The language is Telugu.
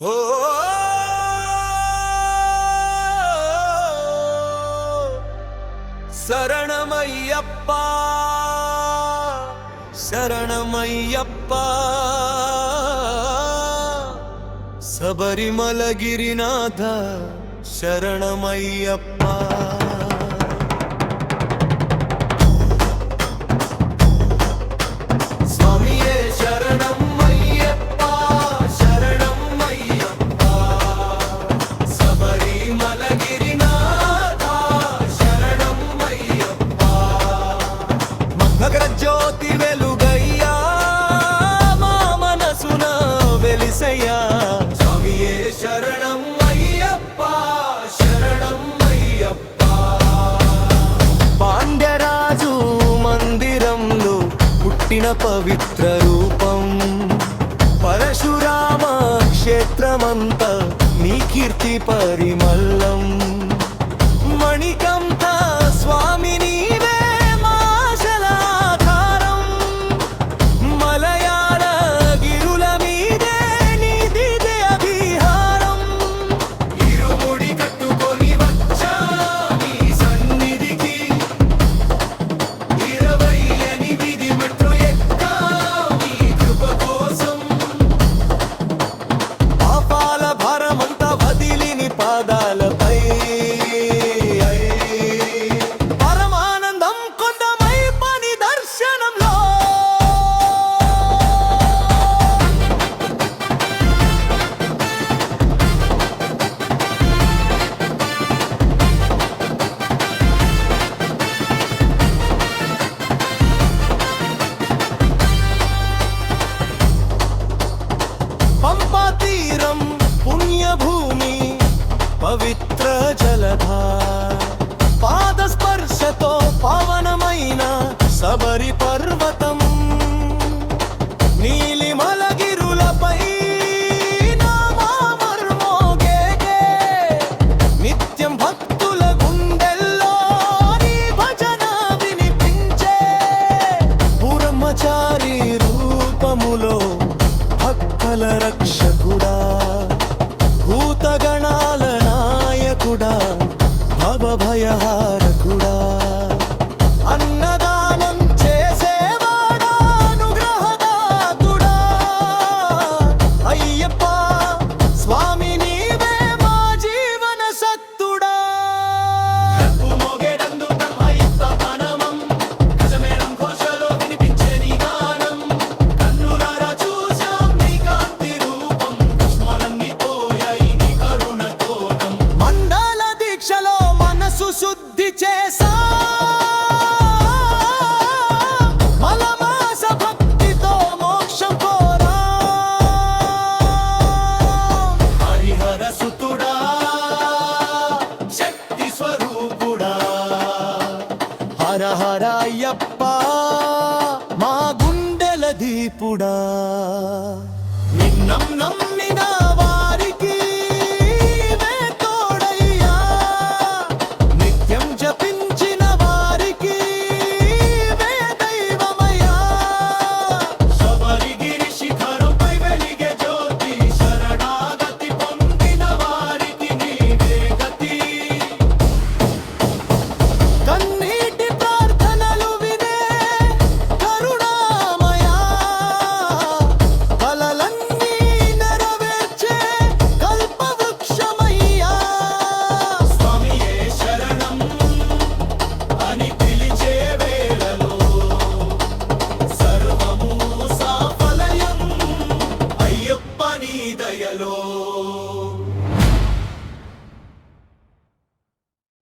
ಓ ಶರಣಮಯ್ಯಪ್ಪ ಶರಣಮಯ್ಯಪ್ಪ ಸಬರಿಮಲಗಿರಿನಾಥ ಶರಣಮಯ್ಯಪ್ಪ పవిత్ర రూపం. పరశురామ క్షేత్రమంతా నీ కీర్తి పరిమల్లం పవిత్ర జలధార పాద స్పర్శతో పవనమైన సబరి పర్వతం. నీలిమల గిరులపై నిత్యం భక్తుల గుండెల్లో భజన వినిపించే బ్రహ్మచారి రూపములో భక్తుల రక్ష भयहार మా గుండెల దీపుడా. నిన్నం నమ్మ